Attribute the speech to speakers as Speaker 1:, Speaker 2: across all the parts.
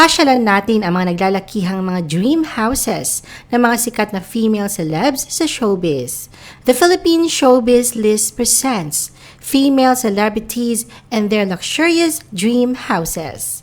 Speaker 1: Pasyalan natin ang mga naglalakihang mga dream houses ng mga sikat na female celebs sa showbiz. The Philippine Showbiz List presents female celebrities and their luxurious dream houses.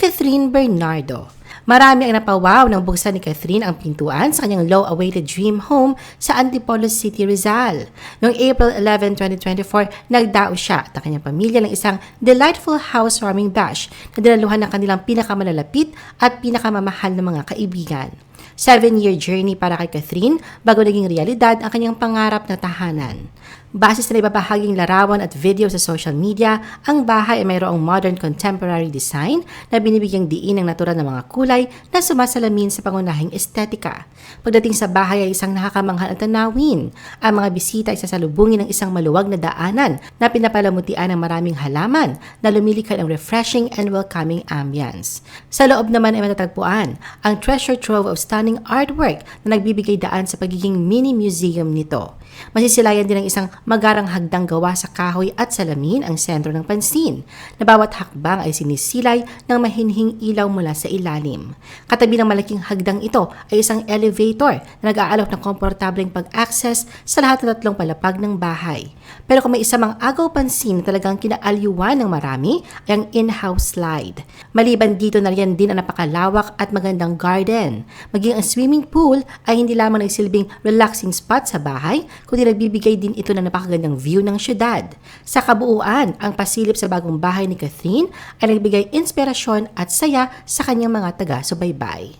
Speaker 1: Catherine Bernardo. Marami ang napawaw nang buksan ni Catherine ang pintuan sa kanyang low-awaited dream home sa Antipolo City, Rizal. Noong April 11, 2024, nagdao siya at ang kanyang pamilya ng isang delightful housewarming bash na dinaluhan ng kanilang pinakamalalapit at pinakamamahal na mga kaibigan. Seven-year journey para kay Catherine bago naging realidad ang kanyang pangarap na tahanan. Base sa ibabahaging larawan at video sa social media, ang bahay ay mayroong modern contemporary design na binibigyang diin ng natural na mga kulay na sumasalamin sa pangunahing estetika. Pagdating sa bahay ay isang nakakamanghal ang tanawin. Ang mga bisita ay sasalubungin ng isang maluwag na daanan na pinapalamutian ng maraming halaman na lumilikha ng refreshing and welcoming ambience. Sa loob naman ay matatagpuan ang treasure trove of stunning artwork na nagbibigay daan sa pagiging mini museum nito. Masisilayan din ng isang magarang hagdang gawa sa kahoy at salamin ang sentro ng pansin, na bawat hakbang ay sinisilay ng mahinhing ilaw mula sa ilalim. Katabi ng malaking hagdang ito ay isang elevator na nag-aalok ng komportableng pag-access sa lahat ng tatlong palapag ng bahay. Pero kung may isa mang agaw pansin na talagang kinaalyuan ng marami ay ang in-house slide. Maliban dito na riyan din ang napakalawak at magandang garden. Maging ang swimming pool ay hindi lamang nagsilbing relaxing spot sa bahay, kundi nagbibigay din ito ng napakagandang view ng syudad. Sa kabuuan, ang pasilip sa bagong bahay ni Catherine ay nagbigay inspirasyon at saya sa kanyang mga taga-subaybay.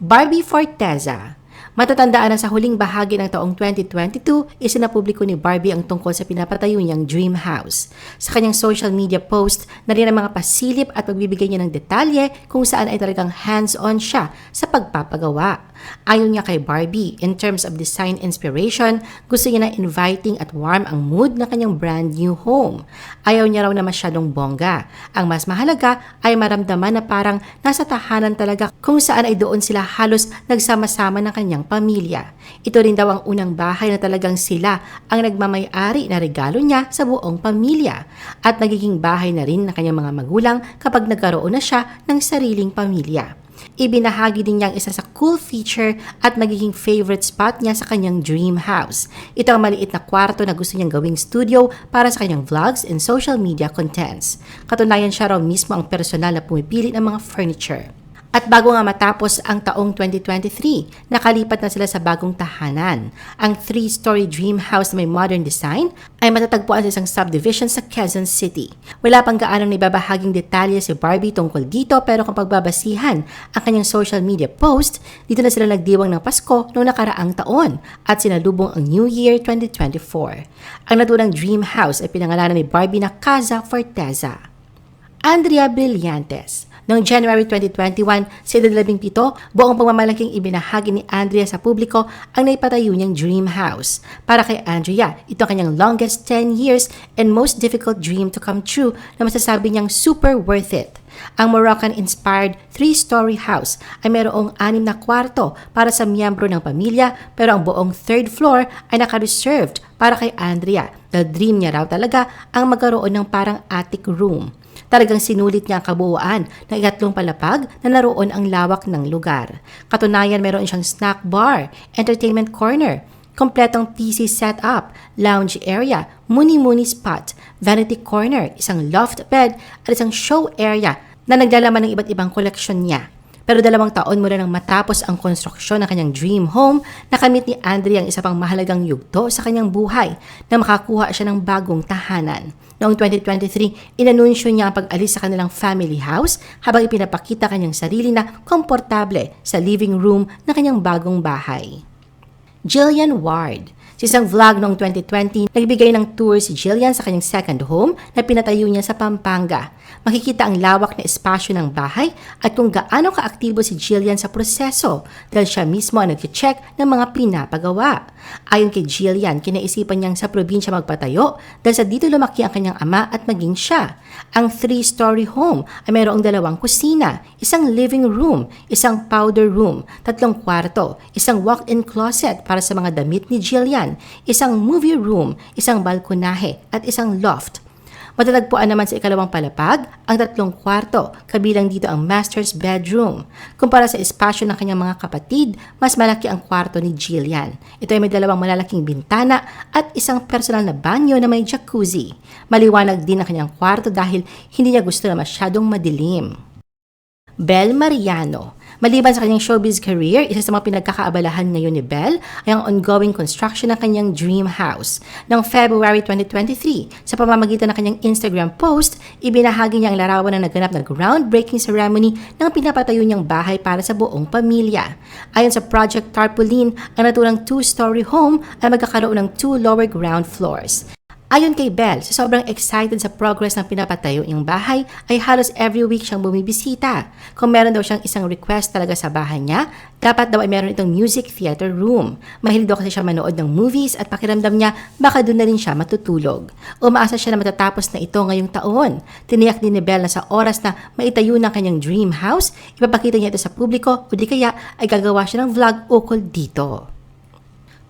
Speaker 1: Barbie Forteza Matatandaan na sa huling bahagi ng taong 2022, isinapubliko ni Barbie ang tungkol sa pinapatayo niyang dream house. Sa kanyang social media post, na rin ang mga pasilip at pagbibigay niya ng detalye kung saan ay talagang hands-on siya sa pagpapagawa. Ayon niya kay Barbie, in terms of design inspiration, gusto niya na inviting at warm ang mood ng kanyang brand new home. Ayaw niya raw na masyadong bongga. Ang mas mahalaga ay maramdaman na parang nasa tahanan talaga kung saan ay doon sila halos nagsama-sama ng kanyang pamilya. Ito rin daw ang unang bahay na talagang sila ang nagmamayari na regalo niya sa buong pamilya at nagiging bahay na rin ng kanyang mga magulang kapag nagkaroon na siya ng sariling pamilya. Ibinahagi din niya ang isa sa cool feature at magiging favorite spot niya sa kanyang dream house. Ito ang maliit na kwarto na gusto niyang gawing studio para sa kanyang vlogs and social media contents. Katunayan siya raw mismo ang personal na pumipili ng mga furniture. At bago nga matapos ang taong 2023, nakalipat na sila sa bagong tahanan. Ang three-story dream house na may modern design ay matatagpuan sa isang subdivision sa Quezon City. Wala pang gaanong nibabahaging detalye si Barbie tungkol dito pero kung pagbabasihan ang kanyang social media post, dito na sila nagdiwang ng Pasko noong nakaraang taon at sinalubong ang New Year 2024. Ang naturang dream house ay pinangalanan ni Barbie na Casa Forteza. Andrea Brillantes Noong January 2021, sa 17, buong pagmamalaking ibinahagi ni Andrea sa publiko ang naipatayo niyang dream house. Para kay Andrea, ito ang kanyang longest 10 years and most difficult dream to come true na masasabi niyang super worth it. Ang Moroccan-inspired three-story house ay mayroong anim na kwarto para sa miyembro ng pamilya pero ang buong third floor ay naka-reserved para kay Andrea. The dream niya raw talaga ang magkaroon ng parang attic room. Talagang sinulit niya ang kabuuan ng ikatlong palapag na naroon ang lawak ng lugar. Katunayan meron siyang snack bar, entertainment corner, kompletong PC setup, lounge area, muni-muni spot, vanity corner, isang loft bed at isang show area na naglalaman ng iba't ibang koleksyon niya. Pero dalawang taon mula nang matapos ang konstruksyon ng kanyang dream home, nakamit ni Andre ang isa pang mahalagang yugto sa kanyang buhay na makakuha siya ng bagong tahanan. Noong 2023, inanunsyo niya ang pag-alis sa kanilang family house habang ipinapakita kanyang sarili na komportable sa living room ng kanyang bagong bahay. Jillian Ward sa isang vlog noong 2020, nagbigay ng tour si Jillian sa kanyang second home na pinatayo niya sa Pampanga. Makikita ang lawak na espasyo ng bahay at kung gaano kaaktibo si Jillian sa proseso dahil siya mismo ang nag-check ng mga pinapagawa. Ayon kay Jillian, kinaisipan niyang sa probinsya magpatayo dahil sa dito lumaki ang kanyang ama at maging siya. Ang three-story home ay mayroong dalawang kusina, isang living room, isang powder room, tatlong kwarto, isang walk-in closet para sa mga damit ni Jillian, isang movie room, isang balkonahe at isang loft. Matatagpuan naman sa ikalawang palapag ang tatlong kwarto, kabilang dito ang master's bedroom. Kumpara sa espasyo ng kanyang mga kapatid, mas malaki ang kwarto ni Jillian. Ito ay may dalawang malalaking bintana at isang personal na banyo na may jacuzzi. Maliwanag din ang kanyang kwarto dahil hindi niya gusto na masyadong madilim. Bel Mariano. Maliban sa kanyang showbiz career, isa sa mga pinagkakaabalahan ngayon ni Bel ay ang ongoing construction ng kanyang dream house. Noong February 2023, sa pamamagitan ng kanyang Instagram post, ibinahagi niya ang larawan na naganap na groundbreaking ceremony ng pinapatayo niyang bahay para sa buong pamilya. Ayon sa Project Tarpaulin, ang naturang two-story home ay magkakaroon ng two lower ground floors. Ayon kay Belle, sa sobrang excited sa progress ng pinapatayo niyang bahay, ay halos every week siyang bumibisita. Kung meron daw siyang isang request talaga sa bahay niya, dapat daw ay meron itong music theater room. Mahilig daw kasi siya manood ng movies at pakiramdam niya baka doon na rin siya matutulog. Umaasa siya na matatapos na ito ngayong taon. Tiniyak din ni Belle na sa oras na maitayo ng kanyang dream house, ipapakita niya ito sa publiko o di kaya ay gagawa siya ng vlog ukol dito.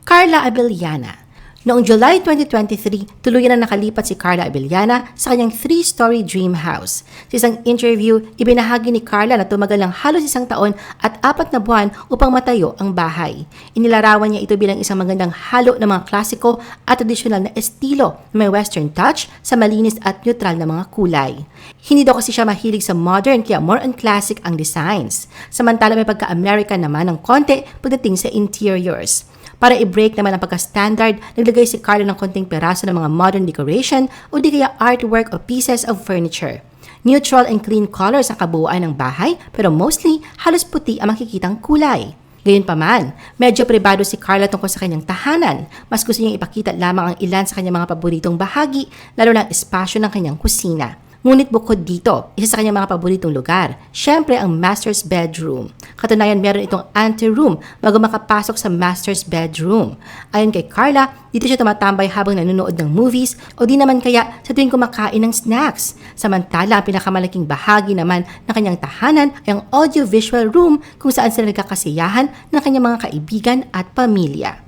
Speaker 1: Carla Abellana Noong July 2023, tuluyan na nakalipat si Carla Abellana sa kanyang three-story dream house. Sa isang interview, ibinahagi ni Carla na tumagal ng halos isang taon at apat na buwan upang matayo ang bahay. Inilarawan niya ito bilang isang magandang halo ng mga klasiko at tradisyonal na estilo na may western touch sa malinis at neutral na mga kulay. Hindi daw kasi siya mahilig sa modern kaya more on classic ang designs. Samantala may pagka-American naman ng konti pagdating sa interiors. Para i-break naman ang pagka-standard, naglagay si Carlo ng konting peraso ng mga modern decoration o di kaya artwork o pieces of furniture. Neutral and clean colors ang kabuuan ng bahay pero mostly halos puti ang makikitang kulay. Gayunpaman, medyo pribado si Carla tungkol sa kanyang tahanan. Mas gusto niyang ipakita lamang ang ilan sa kanyang mga paboritong bahagi, lalo na ang espasyo ng kanyang kusina. Ngunit bukod dito, isa sa kanyang mga paboritong lugar, syempre ang master's bedroom. Katunayan, meron itong ante-room bago makapasok sa master's bedroom. Ayon kay Carla, dito siya tumatambay habang nanonood ng movies o di naman kaya sa tuwing kumakain ng snacks. Samantala, ang pinakamalaking bahagi naman ng kanyang tahanan ay ang audio-visual room kung saan sila nagkakasiyahan ng kanyang mga kaibigan at pamilya.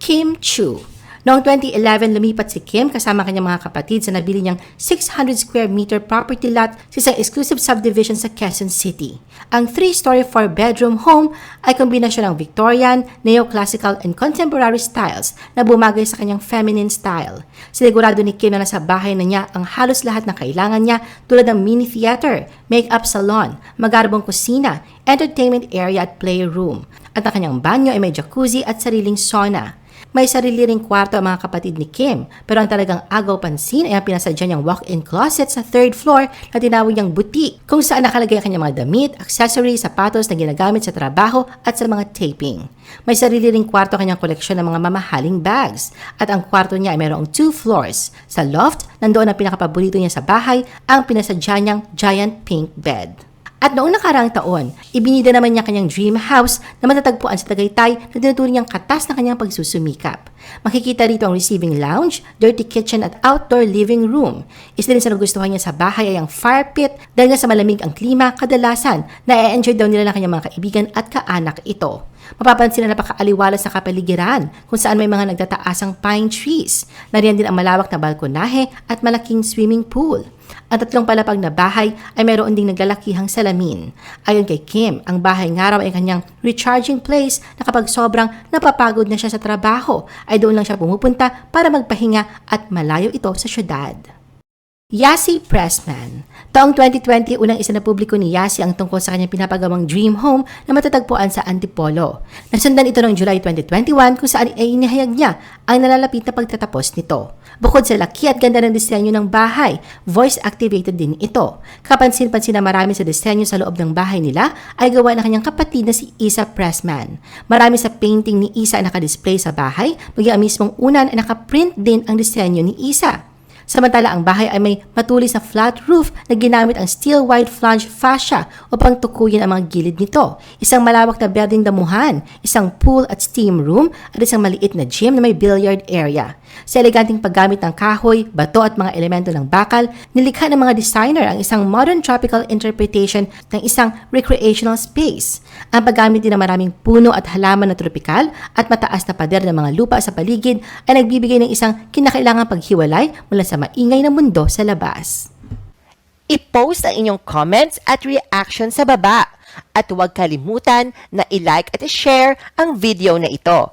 Speaker 1: Kim Chu Noong 2011, lumipat si Kim kasama kanyang mga kapatid sa nabili niyang 600 square meter property lot sa isang exclusive subdivision sa Quezon City. Ang three-story four-bedroom home ay kombinasyon ng Victorian, neoclassical, and contemporary styles na bumagay sa kanyang feminine style. Sinigurado ni Kim na nasa bahay na niya ang halos lahat ng kailangan niya tulad ng mini theater, make-up salon, magarbong kusina, entertainment area at playroom. At ang kanyang banyo ay may jacuzzi at sariling sauna. May sarili ring kwarto ang mga kapatid ni Kim, pero ang talagang agaw pansin ay ang pinasadya niyang walk-in closet sa third floor na tinawag niyang boutique, kung saan nakalagay ang kanyang mga damit, accessories, sapatos na ginagamit sa trabaho at sa mga taping. May sarili ring kwarto kanyang koleksyon ng mga mamahaling bags. At ang kwarto niya ay mayroong two floors. Sa loft, nandoon ang pinakapaborito niya sa bahay, ang pinasadya niyang giant pink bed. At noong nakaraang taon, ibinida naman niya kanyang dream house na matatagpuan sa Tagaytay na tinuturing niyang katas na kanyang pagsusumikap. Makikita rito ang receiving lounge, dirty kitchen at outdoor living room. Isa din sa nagustuhan niya sa bahay ay ang fire pit dahil nga sa malamig ang klima, kadalasan na e-enjoy daw nila ng kanyang mga kaibigan at kaanak ito. Mapapansin na napakaaliwalas sa kapaligiran kung saan may mga nagtataasang pine trees. Nariyan din ang malawak na balkonahe at malaking swimming pool. Ang tatlong palapag na bahay ay mayroon ding naglalakihang salamin. Ayon kay Kim, ang bahay nga raw ay kanyang recharging place na kapag sobrang napapagod na siya sa trabaho, ay doon lang siya pumupunta para magpahinga at malayo ito sa syudad. Yasi Pressman. Taong 2020, unang isa na publiko ni Yasi ang tungkol sa kanyang pinapagawang dream home na matatagpuan sa Antipolo. Nasundan ito noong July 2021 kung saan ay inihayag niya ang nalalapit na pagtatapos nito. Bukod sa laki at ganda ng disenyo ng bahay, voice-activated din ito. Kapansin-pansin na marami sa disenyo sa loob ng bahay nila ay gawa ng kanyang kapatid na si Isa Pressman. Marami sa painting ni Isa na nakadisplay sa bahay, maging ang mismong unan ay nakaprint din ang disenyo ni Isa. Samantala ang bahay ay may matulis na flat roof na ginamit ang steel wide flange fascia upang tukuyin ang mga gilid nito. Isang malawak na building damuhan, isang pool at steam room at isang maliit na gym na may billiard area. Sa eleganting paggamit ng kahoy, bato at mga elemento ng bakal, nilikha ng mga designer ang isang modern tropical interpretation ng isang recreational space. Ang paggamit din ng maraming puno at halaman na tropikal at mataas na pader ng mga lupa sa paligid ay nagbibigay ng isang kinakailangang paghiwalay mula sa maingay na mundo sa labas.
Speaker 2: I-post ang inyong comments at reaction sa baba. At huwag kalimutan na i-like at i-share ang video na ito.